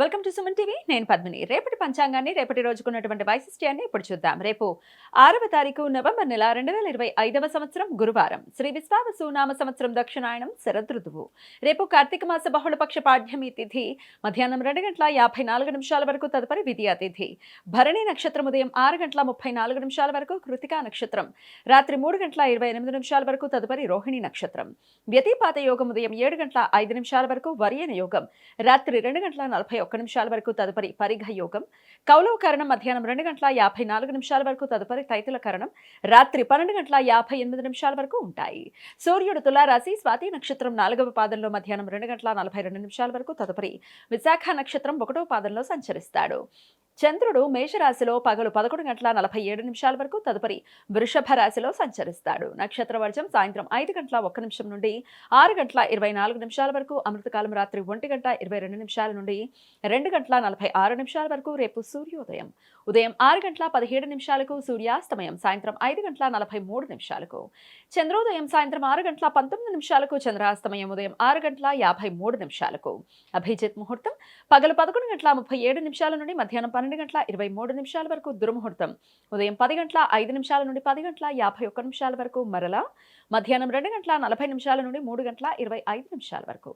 Welcome to Suman TV. నేను పద్మిని. రేపటి పంచాంగాన్ని రేపటి రోజుకున్నటువంటి వైశిష్ట్యాన్ని ఇప్పుడు చూద్దాం. రేపు ఆరవ తారీఖు నవంబర్ నెల రెండు వేల ఇరవై ఐదవ సంవత్సరం గురువారం. శ్రీ విశ్వావసు నామ సంవత్సరం దక్షిణాయనం శరదృతువు రేపు కార్తీక మాస బహుళపక్ష పాఠ్యమి తిథి. మధ్యాహ్నం రెండు గంటల యాభై నాలుగు నిమిషాల వరకు తదుపరి విద్యా తిథి. భరణి నక్షత్రం ఉదయం ఆరు గంటల ముప్పై నాలుగు నిమిషాల వరకు కృతికా నక్షత్రం. రాత్రి మూడు గంటల ఇరవై ఎనిమిది నిమిషాల వరకు తదుపరి రోహిణి నక్షత్రం. వ్యతిపాత యోగం ఉదయం ఏడు గంటల ఐదు నిమిషాల వరకు వర్యన యోగం. రాత్రి రెండు గంటల నలభై ఒక్క నిమిషాల వరకు తదుపరి పరిఘ యోగం. కౌలవ కరణం మధ్యాహ్నం రెండు గంటల యాభై నాలుగు నిమిషాల వరకు తదుపరి తైతుల కరణం. రాత్రి పన్నెండు గంటల యాభై ఎనిమిది నిమిషాల వరకు ఉంటాయి. సూర్యుడు తులారాశి స్వాతి నక్షత్రం నాలుగవ పాదంలో మధ్యాహ్నం రెండు గంటల నలభై రెండు నిమిషాల వరకు తదుపరి విశాఖ నక్షత్రం ఒకటో పాదంలో సంచరిస్తాడు. చంద్రుడు మేషరాశిలో పగలు పదకొండు గంటల నలభై ఏడు నిమిషాల వరకు తదుపరి వృషభ రాశిలో సంచరిస్తాడు. నక్షత్ర వర్జం సాయంత్రం ఐదు గంటల ఒక్క నిమిషం నుండి ఆరు గంటల ఇరవై నాలుగు నిమిషాల వరకు అమృతకాలం రాత్రి ఒంటి గంట ఇరవై రెండు నిమిషాల నుండి రెండు గంటల నలభై ఆరు నిమిషాల వరకు రేపు సూర్యోదయం. ఉదయం ఆరు గంటల పదిహేడు నిమిషాలకు సూర్యాస్తమయం సాయంత్రం ఐదు గంటల నలభై మూడు నిమిషాలకు. చంద్రోదయం సాయంత్రం ఆరు గంటల పంతొమ్మిది నిమిషాలకు చంద్రాస్తమయం ఉదయం ఆరు గంటల యాభై మూడు నిమిషాలకు. అభిజిత్ ముహూర్తం పగలు పదకొండు గంటల ముప్పై ఏడు నిమిషాల నుండి మధ్యాహ్నం పన్నెండు గంటల ఇరవై మూడు నిమిషాల వరకు దుర్ముహూర్తం. ఉదయం పది గంటల ఐదు నిమిషాల నుండి పది గంటల యాభై ఒక్క నిమిషాల వరకు మరలా. మధ్యాహ్నం రెండు గంటల నలభై నిమిషాల నుండి మూడు గంటల ఇరవై ఐదు నిమిషాల వరకు.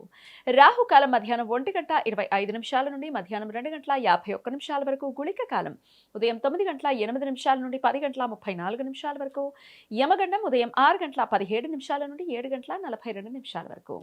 రాహుకాలం మధ్యాహ్నం ఒంటి గంట ఇరవై ఐదు నిమిషాల నుండి మధ్యాహ్నం రెండు గంటల యాభై ఒక్క నిమిషాల వరకు గుళిక కాలం. ఉదయం తొమ్మిది గంటల ఎనిమిది నిమిషాల నుండి పది గంటల ముప్పై నాలుగు నిమిషాల వరకు. యమగండం ఉదయం ఆరు గంటల పదిహేడు నిమిషాల నుండి ఏడు గంటల నలభై రెండు నిమిషాల వరకు.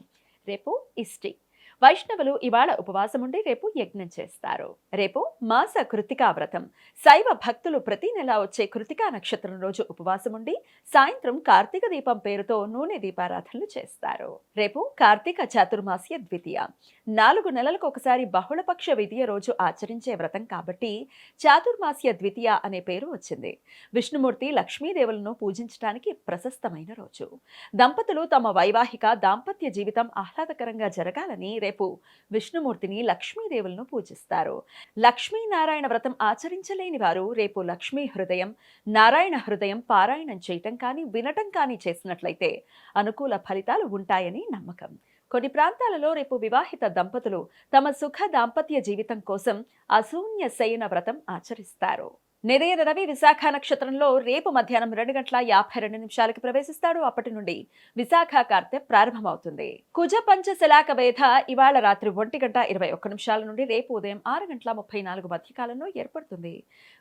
రేపు ఇష్టి వైష్ణవులు ఇవాళ ఉపవాసం ఉండి రేపు యజ్ఞం చేస్తారు. రేపు మాస కృతికా వ్రతం శైవ భక్తులు ప్రతి నెల వచ్చే కృతికా నక్షత్రం రోజు ఉపవాసం ఉండి సాయంత్రం కార్తీక దీపం పేరుతో నూనె దీపారాధనలు చేస్తారు. రేపు కార్తీక చాతుర్మాస్య ద్వితీయ. నాలుగు నెలలకు ఒకసారి బహుళపక్ష విధియ రోజు ఆచరించే వ్రతం కాబట్టి చాతుర్మాస్య ద్వితీయ అనే పేరు వచ్చింది. విష్ణుమూర్తి లక్ష్మీదేవులను పూజించడానికి ప్రశస్తమైన రోజు. దంపతులు తమ వైవాహిక దాంపత్య జీవితం ఆహ్లాదకరంగా జరగాలని రేపు విష్ణుమూర్తిని లక్ష్మీదేవులను పూజిస్తారు. లక్ష్మీనారాయణ వ్రతం ఆచరించలేని వారు రేపు లక్ష్మీ హృదయం నారాయణ హృదయం పారాయణం చేయటం కానీ వినటం కానీ చేసినట్లయితే అనుకూల ఫలితాలు ఉంటాయని నమ్మకం. కొన్ని ప్రాంతాలలో రేపు వివాహిత దంపతులు తమ సుఖ దాంపత్య జీవితం కోసం అశూన్య శయన వ్రతం ఆచరిస్తారు. నిదయ రవి విశాఖ నక్షత్రంలో రేపు మధ్యాహ్నం రెండు గంటల యాభై రెండు నిమిషాలకు ప్రవేశిస్తాడు. అప్పటి నుండి విశాఖ కార్తె ప్రారంభమవుతుంది. కుజ పంచశలాక వేధ ఇవాళ రాత్రి ఒంటి గంట ఇరవై ఒక్క నిమిషాల నుండి రేపు ఉదయం ఆరు గంటల ముప్పై నాలుగు మధ్యకాలంలో ఏర్పడుతుంది.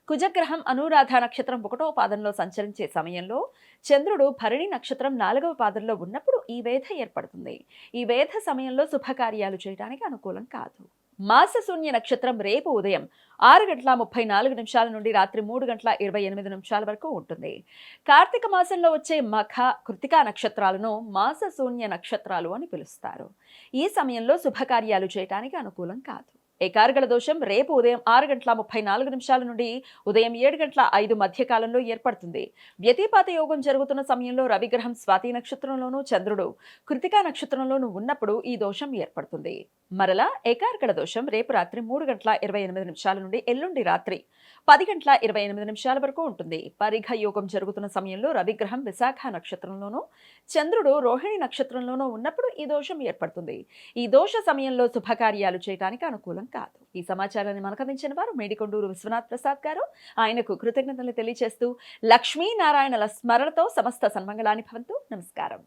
కుజగ్రహం అనురాధ నక్షత్రం ఒకటో పాదంలో సంచరించే సమయంలో చంద్రుడు భరణి నక్షత్రం నాలుగవ పాదంలో ఉన్నప్పుడు ఈ వేధ ఏర్పడుతుంది. ఈ వేధ సమయంలో శుభకార్యాలు చేయడానికి అనుకూలం కాదు. మాసశూన్య నక్షత్రం రేపు ఉదయం ఆరు గంటల ముప్పై నాలుగు నిమిషాల నుండి రాత్రి మూడు గంటల ఇరవై ఎనిమిది నిమిషాల వరకు ఉంటుంది. కార్తీక మాసంలో వచ్చే మఖ కృతికా నక్షత్రాలను మాసశూన్య నక్షత్రాలు అని పిలుస్తారు. ఈ సమయంలో శుభకార్యాలు చేయటానికి అనుకూలం కాదు. ఏకార్గళ దోషం రేపు ఉదయం ఆరు గంటల ముప్పై నాలుగు నిమిషాల నుండి ఉదయం ఏడు గంటల ఐదు మధ్యకాలంలో ఏర్పడుతుంది. వ్యతిపాత యోగం జరుగుతున్న సమయంలో రవిగ్రహం స్వాతి నక్షత్రంలోనూ చంద్రుడు కృతికా నక్షత్రంలోనూ ఉన్నప్పుడు ఈ దోషం ఏర్పడుతుంది. మరలా ఏకార్కడ దోషం రేపు రాత్రి మూడు గంటల ఇరవై ఎనిమిది నిమిషాల నుండి ఎల్లుండి రాత్రి పది గంటల ఇరవై ఎనిమిది నిమిషాల వరకు ఉంటుంది. పరిఘ యోగం జరుగుతున్న సమయంలో రవిగ్రహం విశాఖ నక్షత్రంలోనూ చంద్రుడు రోహిణి నక్షత్రంలోనూ ఉన్నప్పుడు ఈ దోషం ఏర్పడుతుంది. ఈ దోష సమయంలో శుభకార్యాలు చేయడానికి అనుకూలం కాదు. ఈ సమాచారాన్ని మనకు అందించిన వారు మేడికొండూరు విశ్వనాథ్ ప్రసాద్ గారు. ఆయనకు కృతజ్ఞతలు తెలియజేస్తూ లక్ష్మీనారాయణల స్మరణతో సమస్త సన్మంగళాన్ని భవంతు. నమస్కారం.